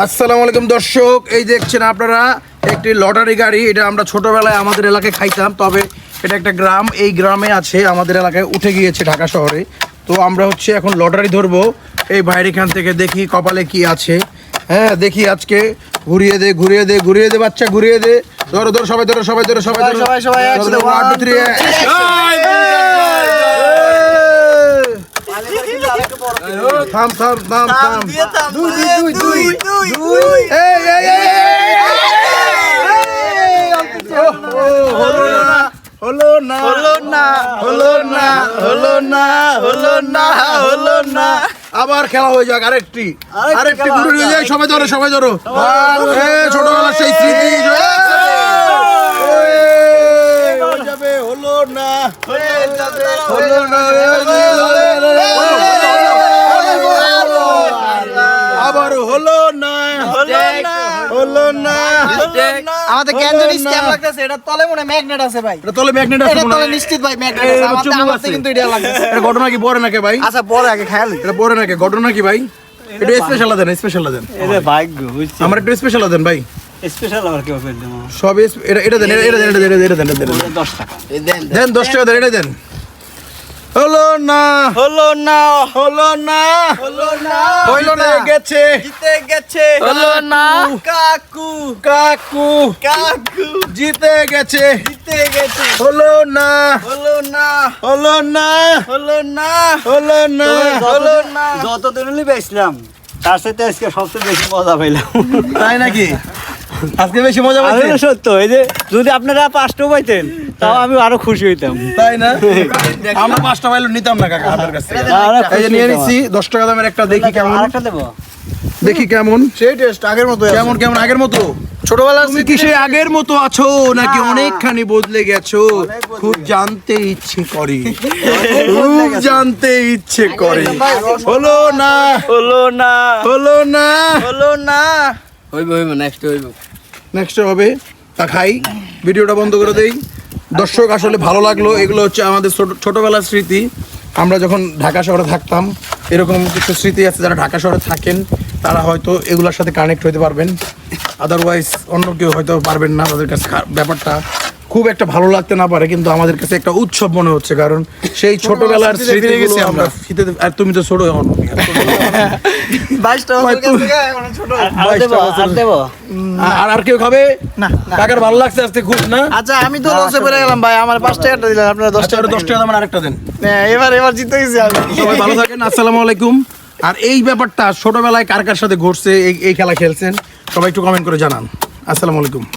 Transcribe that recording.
আসসালামু আলাইকুম দর্শক এই দেখছেন আপনারা একটি লটারি গাড়ি এটা আমরা ছোটবেলায় আমাদের এলাকায় খাইতাম তবে এটা একটা গ্রাম এই গ্রামে আছে আমাদের এলাকায় উঠে গিয়েছে ঢাকা শহরে। তো আমরা হচ্ছে এখন লটারি ধরবো এই বাইরে এখান থেকে দেখি কপালে কি আছে। হ্যাঁ দেখি আজকে ঘুরিয়ে দে ঘুরিয়ে দে ঘুরিয়ে দে বাচ্চা ঘুরিয়ে দে। ধরো ধরো সবাই ধরো সবাই ধরো সবাই ধরো। সবাই, সবাই, থাম থাম থাম থাম দুই দুই দুই দুই দুই এই এই হলো না হলো না হলো না হলো না হলো না হলো না হলো না আবার খেলা হয়ে যাক আরেকটি আরেকটি গুরু হয়ে নিয়ে যাই সবাই ধরো সবাই ধরো ছোটবেলার সেই স্মৃতি হয়ে হলো না হলো না হলো না আমাদের কেন জানি স্ক্যাম লাগতেছে এটা তলে মনে ম্যাগনেট আছে ভাই। এটা তলে ম্যাগনেট আছে এটা তলে নিশ্চিত ভাই ম্যাগনেট আছে। আমার আছে। কিন্তু এটা লাগতেছে এটা ঘটনা কি পরে নাকি ভাই? আচ্ছা পরে আগে খেয়াল। এটা পরে নাকি ঘটনা কি ভাই? এটা স্পেশাল দেন স্পেশাল দেন। এটা ভাগ্য বুঝছি। আমার একটু স্পেশাল দেন ভাই। স্পেশাল করে দেবো? সব এটা এটা দেন এটা দেন এটা দেন এটা দেন এটা দেন দশ টাকা। দেন দশ টাকা দেন এটা দেন। হলো না। হলো না। হলো না। হলো না। হলো না? গেছে। জিতে গেছে। হলো না। কাকু। কাকু। কাকু। জিতে গেছে। জিতে গেছে। হলো না। হলো না। হলো না। হলো না। হলো না। হলো না। যত দিনই বেচলাম তার সাথে আজকে সবচেয়ে বেশি মজা পাইলাম। তাই নাকি? আজকে বেশি মজা পাচ্ছি সত্য এই যে যদি আপনারা পাঁচটা পাইতেন তাও আমি আরও খুশি হইতাম। তাই না? আমরা পাঁচটা মাইল নিতাম না কাকা আপনার কাছ এই যে নিয়ে। নিচ্ছি দশ টাকা দামের একটা দেখি কেমন। আরেকটা দেবো? দেখি কেমন। সেই টেস্ট আগের মতো কেমন কেমন আগের মতো? ছোটবেলার তুমি কি সেই আগের মতো আছো নাকি অনেকখানি বদলে গেছো? খুব জানতে ইচ্ছে করে। খুব জানতে ইচ্ছে করে। হলো না। হলো না। হলো না। হলো না। হইব হইব নেক্সট হইব। নেক্সট হবে তা খাই ভিডিওটা বন্ধ করে দেই। দর্শক, আসলে ভালো লাগল। এগুলো হচ্ছে আমাদের ছোট- ছোটবেলার স্মৃতি। আমরা যখন ঢাকা শহরে থাকতাম, এরকম কিছু স্মৃতি আছে যারা ঢাকা শহরে থাকেন, তারা হয়তো এগুলোর সাথে কানেক্ট হতে পারবেন। আদারওয়াইজ অন্য কেউ হয়তো পারবেন না তাদের কাছে ব্যাপারটা। খুব একটা ভালো লাগতে না পারে কিন্তু আমাদের কাছে একটা উৎসব মনে হচ্ছে কারণ সেই ছোটবেলার স্মৃতি গেছি আমরা ফিতে আর তুমি তো ছোট এখন আর আর কেউ খাবে? না। কাকার ভালো লাগছে আজকে খুব না? আচ্ছা আমি তো লসে পড়ে গেলাম ভাই আমার পাঁচ টাকাটা দিলেন আপনারা দশ আচ্ছা টাকা ওটা দশ টাকা দামের আরেকটা দেন। হ্যাঁ, এবার এবার জিতে গেছি আমি। সবাই ভালো থাকেন আসসালামু আলাইকুম। আর এই ব্যাপারটা ছোটবেলায় কার কার সাথে ঘটছে এই এই খেলা খেলছেন সবাই একটু কমেন্ট করে জানান। আসসালামু আলাইকুম।